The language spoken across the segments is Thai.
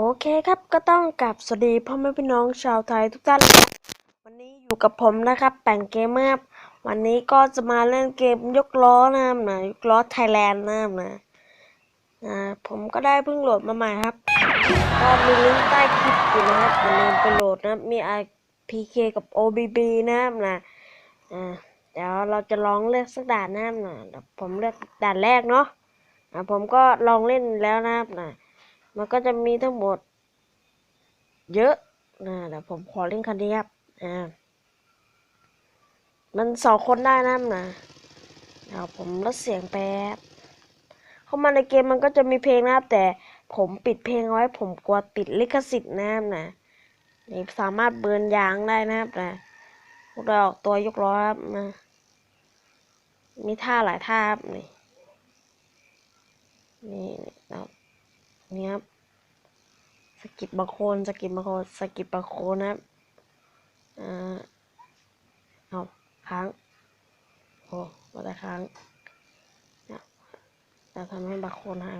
โอเคครับก็ต้องกลับสวัสดีพ่อแม่พี่น้องชาวไทยทุกท่านวันนี้อยู่กับผมนะครับแป่งเกมเมอร์วันนี้ก็จะมาเล่นเกมยกล้อนะครันะยกล้อไทยแลนด์นะนะนะผมก็ได้เพิ่งโหลดมาใหม่ครับก็มีลิงก์ใต้คลิปอยู่นะครับอย่าลืมไปโหลดนะมี IPK กับ OBB นะครับนะอ่าเดี๋ยวเราจะลองเลือกสักด่านนะครับนะผมเลือกด่านแรกเนาะผมก็ลองเล่นแล้วนะครับนะ มันก็จะมีทั้งหมด เยอะนะเดี๋ยวผมขอเล่นคันนี้ครับอ่ามันสองคนได้นะนะเดี๋ยวผมลดเสียงแป๊บเข้ามาในเกมมันก็จะมีเพลงนะครับ แต่ผมปิดเพลงเอาไว้ ผมกลัวติดลิขสิทธิ์นะครับนะนี่สามารถเบิร์นยางได้นะครับนะพวกเราออกตัวยกล้อครับนะมีท่าหลายท่าครับนี่นะครับนี่ครับ สกิดบางโคนสกิดบางโคนสกิดบางโคนนะครับอ่าเอาค้างโอ้มาแต่ค้างเนี่ยจะทำให้บางโคนหาย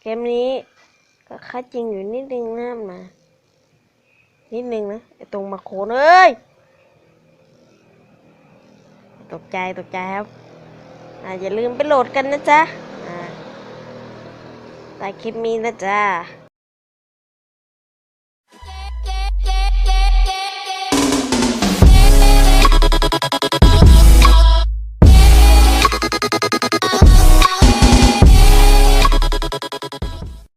เกมนี้ก็ค่าจริงอยู่นิดนึงนะครับนะนิดนึงนะไอตรงบาโคนเอ้ยตกใจตกใจครับ อ่าอย่าลืมไปโหลดกันนะจ๊ะ อ่าใต้คลิปมีนะจ๊ะ